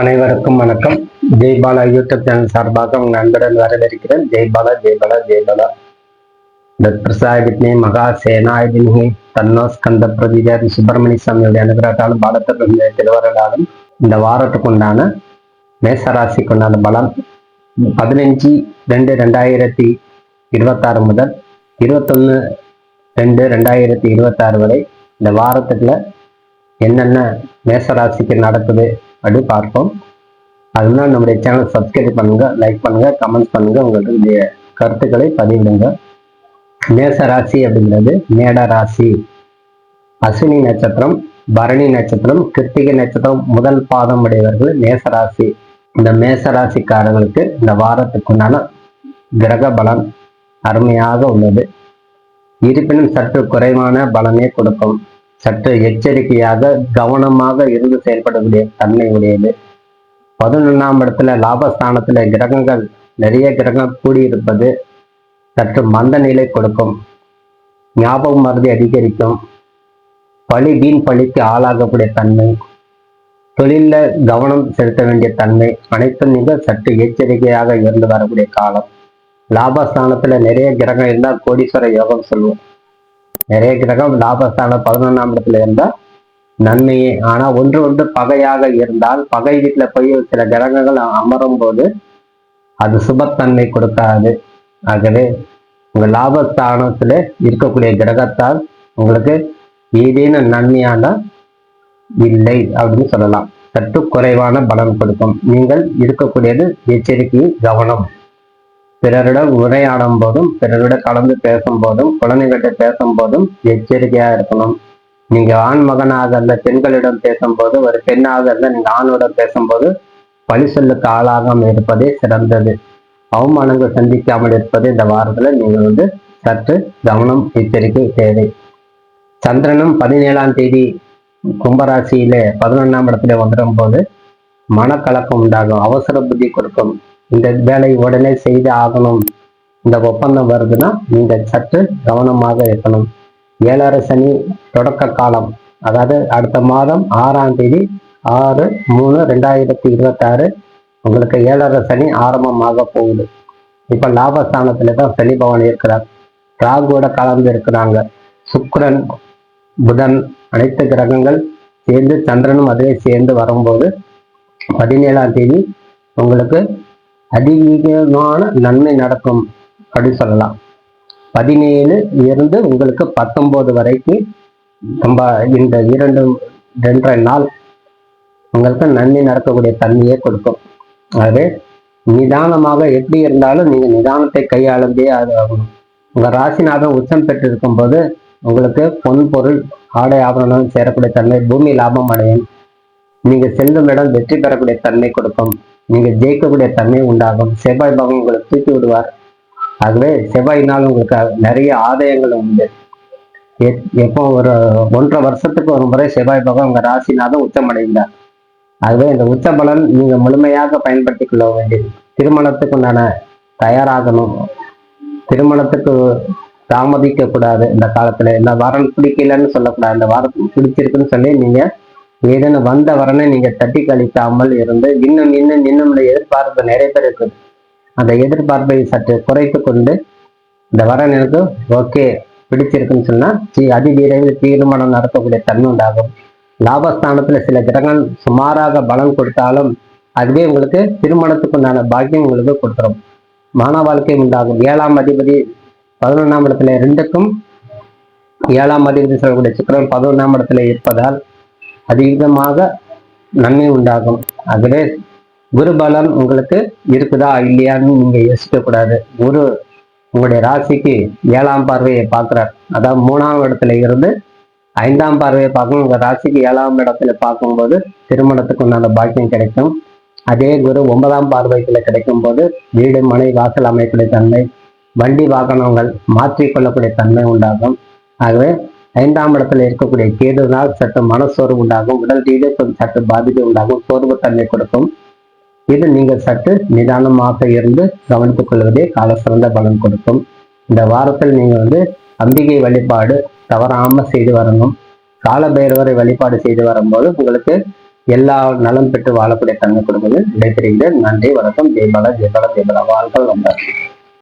அனைவருக்கும் வணக்கம். Jaibala YouTube channel சார்பாக உங்கள் நண்பர்கள் வரவேற்கிறேன். ஜெய்பாலா ஜெய்பாலா ஜெய்பாலா தத்பிரசாதித்னி மகா சேனாயுதினி தன்னோ ஸ்கந்த பிரதிஜாதி சுப்பிரமணிய சுவாமியுடைய அனுகிரகத்தாலும் பாலத்திற்கு திருவரலாலும் இந்த வாரத்துக்கு உண்டான மேசராசிக்கு உண்டான பலம் பதினஞ்சு ரெண்டு ரெண்டாயிரத்தி இருபத்தாறு முதல் இருபத்தொன்று ரெண்டு ரெண்டாயிரத்தி இருபத்தாறு வரை இந்த வாரத்துக்குள்ள என்னென்ன மேசராசிக்கு நடக்குது அப்படி பார்ப்போம். அதுனா நம்முடைய சேனல் சப்ஸ்கிரைப் பண்ணுங்க லைக் பண்ணுங்க கமெண்ட்ஸ் பண்ணுங்க உங்களுடைய கருத்துக்களை பதிவிடுங்க. மேச ராசி அப்படிங்கிறது மேட ராசி. அஸ்வினி நட்சத்திரம் பரணி நட்சத்திரம் கிருத்திகை நட்சத்திரம் முதல் பாதம் உடையவர்கள் மேச ராசி. இந்த மேச ராசிக்காரர்களுக்கு இந்த வாரத்துக்குண்டான கிரக பலன் அருமையாக உள்ளது. இருப்பினும் சற்று குறைவான பலனே கொடுக்கும். சற்று எச்சரிக்கையாக கவனமாக இருந்து செயல்படக்கூடிய தன்மை உடையது. பதினொன்றாம் இடத்துல லாபஸ்தானத்துல கிரகங்கள் நிறைய கிரகம் கூடியிருப்பது சற்று மந்த நிலை கொடுக்கும். ஞாபகம் மருதி அதிகரிக்கும். பழி வீண் பழிக்கு ஆளாகக்கூடிய தன்மை. தொழிலில் கவனம் செலுத்த வேண்டிய தன்மை. அனைத்தும் மிக சற்று எச்சரிக்கையாக இருந்து வரக்கூடிய காலம். லாபஸ்தானத்துல நிறைய கிரகம் இருந்தால் கோடீஸ்வர யோகம் சொல்லுவோம் நிறைய கிரகம் லாபஸ்தான பதினொன்றாம் இடத்துல இருந்தா நன்மையே. ஆனா ஒன்று ஒன்று பகையாக இருந்தால் பகை வீட்டுல போய் சில கிரகங்கள் அமரும் போது அது சுபத்தன்மை கொடுக்காது. ஆகவே உங்க லாபஸ்தானத்துல இருக்கக்கூடிய கிரகத்தால் உங்களுக்கு ஏதேனும் நன்மையான இல்லை அப்படின்னு சொல்லலாம். சற்று குறைவான பலன் கொடுக்கும். நீங்கள் இருக்கக்கூடியது எச்சரிக்கை கவனம். பிறரிடம் உரையாடும் போதும் பிறரிடம் கலந்து பேசும் போதும் குழந்தைகிட்ட பேசும் போதும் எச்சரிக்கையா இருக்கணும். நீங்க ஆண் மகனாக இருந்த பெண்களிடம் பேசும்போது ஒரு பெண்ணாக இருந்த நீங்க ஆணுடன் பேசும்போது பழி சொல்லுக்கு ஆளாகாமல் இருப்பதே சிறந்தது. அவமானங்கள் சந்திக்காமல் இருப்பது இந்த வாரத்துல நீங்க வந்து சற்று கவனம் எச்சரிக்கை தேவை. சந்திரனும் பதினேழாம் தேதி கும்பராசியில பதினொன்றாம் இடத்துல வந்துடும் போது மனக்கலக்கம் உண்டாகும் அவசர புத்தி கொடுக்கும். இந்த வேலை உடனே செய்து ஆகணும். இந்த ஒப்பந்தம் வருதுன்னா நீங்கள் சற்று கவனமாக இருக்கணும். ஏழரை சனி தொடக்க காலம் அதாவது அடுத்த மாதம் ஆறாம் தேதி ஆறு மூணு ரெண்டாயிரத்தி இருபத்தாறு உங்களுக்கு ஏழரை சனி ஆரம்பமாக போகுது. இப்ப லாபஸ்தானத்துல தான் சனி பவன் இருக்கிறார். ராகுவோட கலந்து இருக்கிறாங்க. சுக்கரன் புதன் அனைத்து கிரகங்கள் சேர்ந்து சந்திரனும் அதிலே சேர்ந்து வரும்போது பதினேழாம் தேதி உங்களுக்கு அதிகமான நன்மை நடக்கும் அப்படின்னு சொல்லலாம். பதினேழு இருந்து உங்களுக்கு பத்தொன்பது வரைக்கும் ரொம்ப இந்த இரண்டு ரெண்டரை நாள் உங்களுக்கு நன்மை நடக்கக்கூடிய தன்மையை கொடுக்கும். ஆகவே நிதானமாக எப்படி இருந்தாலும் நீங்க நிதானத்தை கையாளந்தே அது ஆகணும். உங்க ராசிநாதம் உச்சம் பெற்றிருக்கும் போது உங்களுக்கு பொன் பொருள் ஆடை ஆபரணம் சேரக்கூடிய தன்மை பூமி லாபம் அடையும். நீங்க செல்லும் இடம் வெற்றி பெறக்கூடிய தன்மை கொடுக்கும். நீங்கள் ஜெயிக்கக்கூடிய தன்மை உண்டாகும். செவ்வாய் பகவான் உங்களை தூக்கி விடுவார். ஆகவே செவ்வாயினால் உங்களுக்கு நிறைய ஆதாயங்கள் உண்டு. எப்- எப்போ ஒரு ஒன்றரை வருஷத்துக்கு ஒரு முறை செவ்வாய் பகவான் உங்கள் ராசினாதான் உச்சமடைந்தார். ஆகவே இந்த உச்ச பலன் நீங்கள் முழுமையாக பயன்படுத்திக் கொள்ள வேண்டியது. திருமணத்துக்கு உண்டான தயாராகணும். திருமணத்துக்கு தாமதிக்க கூடாது இந்த காலத்துல இந்த வாரம் பிடிக்கலன்னு சொல்லக்கூடாது. இந்த வாரத்துக்கு பிடிச்சிருக்குன்னு சொல்லி நீங்க ஏதேனும் வந்த வரனை நீங்க தட்டி கழிக்காமல் இருந்து இன்னும் இன்னும் இன்னும் எதிர்பார்ப்பு நிறைய பேர் இருக்குது. அந்த எதிர்பார்ப்பை சற்று குறைத்து கொண்டு இந்த வரன் எனக்கு ஓகே பிடிச்சிருக்குன்னு சொன்னா அதி விரைவில் தீர்மானம் நடத்தக்கூடிய தன்மை உண்டாகும். லாபஸ்தானத்துல சில கிரகங்கள் சுமாராக பலம் கொடுத்தாலும் அதுவே உங்களுக்கு திருமணத்துக்கு உண்டான பாக்கியம் உங்களுக்கு கொடுத்துரும். மான வாழ்க்கை உண்டாகும். ஏழாம் அதிபதி பதினொன்றாம் இடத்துல ரெண்டுக்கும் ஏழாம் அதிபதி சொல்லக்கூடிய சுக்கரன் பதினொன்றாம் இடத்துல இருப்பதால் அதிகமாக நன்மை உண்டாகும். ஆகவே குரு பலம் உங்களுக்கு இருக்குதா இல்லையான்னு நீங்க யோசிக்க கூடாது குரு உங்களுடைய ராசிக்கு ஏழாம் பார்வையை பார்க்கிறார். அதாவது மூணாம் இடத்துல இருந்து ஐந்தாம் பார்வையை பார்க்கணும் உங்க ராசிக்கு ஏழாம் இடத்துல பார்க்கும்போது திருமணத்துக்கு உண்டான பாக்கியம் கிடைக்கும். அதே குரு ஒன்பதாம் பார்வைக்குள்ள கிடைக்கும் போது வீடு மனை வாசல் அமைக்கக்கூடிய தன்மை வண்டி வாகனங்கள் மாற்றிக்கொள்ளக்கூடிய தன்மை உண்டாகும். ஆகவே ஐந்தாம் இடத்துல இருக்கக்கூடிய கேதுனால் சற்று மனசோர்வு உண்டாகும் உடல் ரீதியாக கொஞ்சம் சற்று பாதிப்பு உண்டாகும் சோர்வு தன்மை கொடுக்கும். இது நீங்கள் சற்று நிதானமாக இருந்து கவனித்துக் கொள்வதே கால சிறந்த பலன் கொடுக்கும். இந்த வாரத்தில் நீங்க வந்து அம்பிகை வழிபாடு தவறாம செய்து வரணும். கால பைரவரை வழிபாடு செய்து வரும்போது உங்களுக்கு எல்லா நலம் பெற்று வாழக்கூடிய தன்மை கொடுக்குது நன்றி வணக்கம். ஜெயபாலா ஜெயபாலா ஜெயபாலா வாழ்கள் ரொம்ப